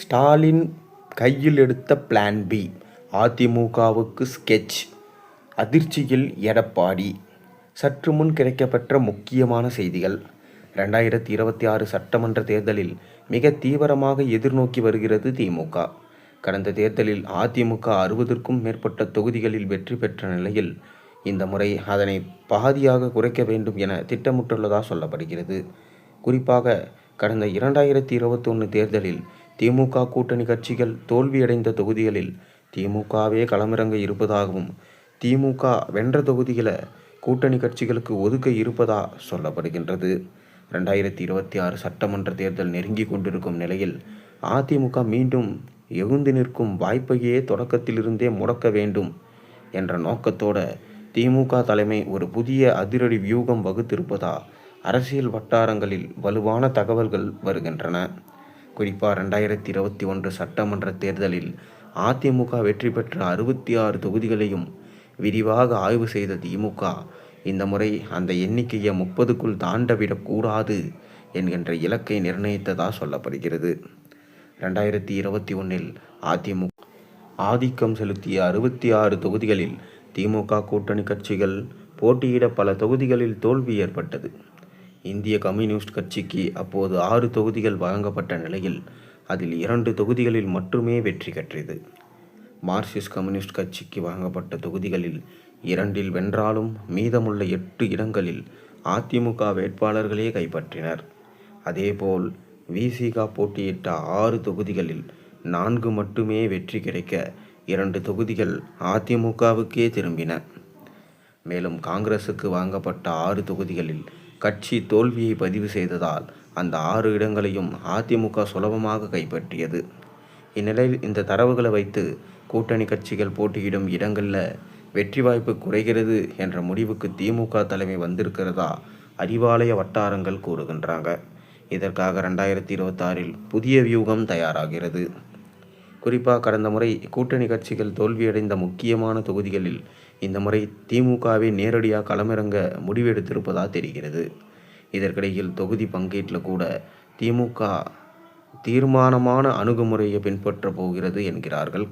ஸ்டாலின் கையில் எடுத்த plan B அதிமுகவுக்கு ஸ்கெட்ச் அதிர்ச்சியில் எடப்பாடி. சற்று முன் கிடைக்கப்பெற்ற முக்கியமான செய்திகள். ரெண்டாயிரத்தி இருபத்தி ஆறு சட்டமன்ற தேர்தலில் மிக தீவிரமாக எதிர்நோக்கி வருகிறது திமுக. கடந்த தேர்தலில் அதிமுக அறுபதற்கும் மேற்பட்ட தொகுதிகளில் வெற்றி பெற்ற நிலையில் இந்த முறை அதனை பாதியாக குறைக்க வேண்டும் என திட்டமிட்டுள்ளதாக சொல்லப்படுகிறது. குறிப்பாக கடந்த இரண்டாயிரத்தி இருபத்தொன்று தேர்தலில் திமுக கூட்டணி கட்சிகள் தோல்வியடைந்த தொகுதிகளில் திமுகவே களமிறங்க இருப்பதாகவும் திமுக வென்ற தொகுதிகளை கூட்டணி கட்சிகளுக்கு ஒதுக்க இருப்பதா சொல்லப்படுகின்றது. ரெண்டாயிரத்தி இருபத்தி ஆறு சட்டமன்ற தேர்தல் நெருங்கி கொண்டிருக்கும் நிலையில் அதிமுக மீண்டும் எழுந்து நிற்கும் வாய்ப்பையே தொடக்கத்திலிருந்தே முடக்க வேண்டும் என்ற நோக்கத்தோட திமுக தலைமை ஒரு புதிய அதிரடி வியூகம் வகுத்திருப்பதா அரசியல் வட்டாரங்களில் வலுவான தகவல்கள் வருகின்றன. குறிப்பாக ரெண்டாயிரத்தி இருபத்தி ஒன்று சட்டமன்ற தேர்தலில் அதிமுக வெற்றி பெற்ற அறுபத்தி ஆறு தொகுதிகளையும் விரிவாக ஆய்வு செய்த திமுக இந்த முறை அந்த எண்ணிக்கையை முப்பதுக்குள் தாண்டவிடக்கூடாது என்கின்ற இலக்கை நிர்ணயித்ததாக சொல்லப்படுகிறது. ரெண்டாயிரத்தி இருபத்தி ஒன்றில் அதிமுக ஆதிக்கம் செலுத்திய அறுபத்தி ஆறு தொகுதிகளில் திமுக கூட்டணி கட்சிகள் போட்டியிட பல தொகுதிகளில் தோல்வி ஏற்பட்டது. இந்திய கம்யூனிஸ்ட் கட்சிக்கு அப்போது ஆறு தொகுதிகள் வழங்கப்பட்ட நிலையில் அதில் இரண்டு தொகுதிகளில் மட்டுமே வெற்றி பெற்றது. மார்க்சிஸ்ட் கம்யூனிஸ்ட் கட்சிக்கு வழங்கப்பட்ட தொகுதிகளில் இரண்டில் வென்றாலும் மீதமுள்ள எட்டு இடங்களில் அதிமுக வேட்பாளர்களே கைப்பற்றினர். அதேபோல் விசிகா போட்டியிட்ட ஆறு தொகுதிகளில் நான்கு மட்டுமே வெற்றி கிடைக்க இரண்டு தொகுதிகள் அதிமுகவுக்கே திரும்பின. மேலும் காங்கிரசுக்கு வாங்கப்பட்ட ஆறு தொகுதிகளில் கட்சி தோல்வியை பதிவு செய்ததால் அந்த ஆறு இடங்களையும் அதிமுக சுலபமாக கைப்பற்றியது. இந்நிலையில் இந்த தரவுகளை வைத்து கூட்டணி கட்சிகள் போட்டியிடும் இடங்களில் வெற்றி வாய்ப்பு குறைகிறது என்ற முடிவுக்கு திமுக தலைமை வந்திருக்கிறதா அறிவாலய வட்டாரங்கள் கூறுகின்றாங்க. இதற்காக ரெண்டாயிரத்தி இருபத்தாறில் புதிய வியூகம் தயாராகிறது. குறிப்பாக கடந்த முறை கூட்டணி கட்சிகள் தோல்வியடைந்த முக்கியமான தொகுதிகளில் இந்த முறை திமுகவே நேரடியாக களமிறங்க முடிவெடுத்திருப்பதாக தெரிகிறது. இதற்கிடையில் தொகுதி பங்கீட்டில் கூட திமுக தீர்மானமான அணுகுமுறையை பின்பற்றப் போகிறது என்கிறார்கள்.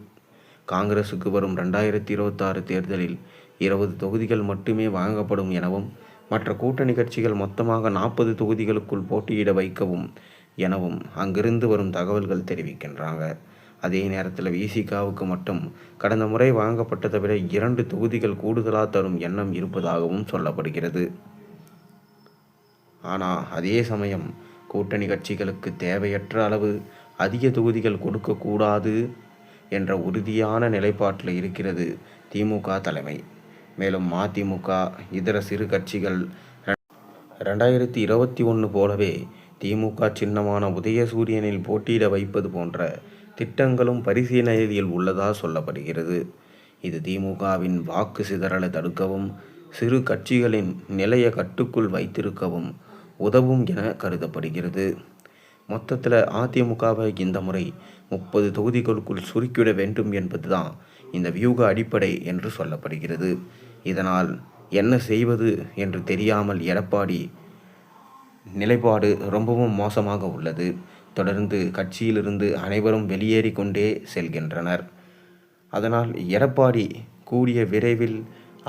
காங்கிரசுக்கு வரும் ரெண்டாயிரத்தி இருபத்தாறு தேர்தலில் இருபது தொகுதிகள் மட்டுமே வழங்கப்படும் எனவும் மற்ற கூட்டணி கட்சிகள் மொத்தமாக நாற்பது தொகுதிகளுக்குள் போட்டியிட வைக்கவும் எனவும் அங்கிருந்து வரும் தகவல்கள் தெரிவிக்கின்றாங்க. அதே நேரத்தில் விசிகாவுக்கு மட்டும் கடந்த முறை வாங்கப்பட்டதை விட இரண்டு தொகுதிகள் கூடுதலாக தரும் எண்ணம் இருப்பதாகவும் சொல்லப்படுகிறது. ஆனால் அதே சமயம் கூட்டணி கட்சிகளுக்கு தேவையற்ற அளவு அதிக தொகுதிகள் கொடுக்கக்கூடாது என்ற உறுதியான நிலைப்பாட்டில் இருக்கிறது திமுக தலைமை. மேலும் மதிமுக இதர சிறு கட்சிகள் ரெண்டாயிரத்தி இருபத்தி ஒன்று போலவே திமுக சின்னமான உதயசூரியனில் போட்டியிட வைப்பது போன்ற திட்டங்களும் பரிசீலனையில் உள்ளதா சொல்லப்படுகிறது. இது திமுகவின் வாக்கு சிதறலை தடுக்கவும் சிறு கட்சிகளின் நிலைய கட்டுக்குள் வைத்திருக்கவும் உதவும் என கருதப்படுகிறது. மொத்தத்தில் அதிமுகவை இந்த முறை முப்பது தொகுதிகளுக்குள் சுருக்கிவிட வேண்டும் என்பதுதான் இந்த வியூக அடிப்படை என்று சொல்லப்படுகிறது. இதனால் என்ன செய்வது என்று தெரியாமல் எடப்பாடி நிலைப்பாடு ரொம்பவும் மோசமாக உள்ளது. தொடர்ந்து கட்சியிலிருந்து அனைவரும் வெளியேறி கொண்டே செல்கின்றனர். அதனால் எடப்பாடி கூடிய விரைவில்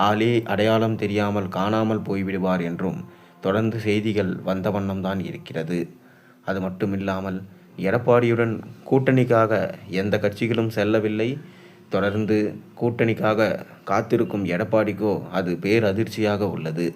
ஆளே அடையாளம் தெரியாமல் காணாமல் போய்விடுவார் என்றும் தொடர்ந்து செய்திகள் வந்த வண்ணம்தான் இருக்கிறது. அது மட்டுமில்லாமல் எடப்பாடியுடன் கூட்டணிக்காக எந்த கட்சிகளும் செல்லவில்லை. தொடர்ந்து கூட்டணிக்காக காத்திருக்கும் எடப்பாடிக்கோ அது பேரதிர்ச்சியாக உள்ளது.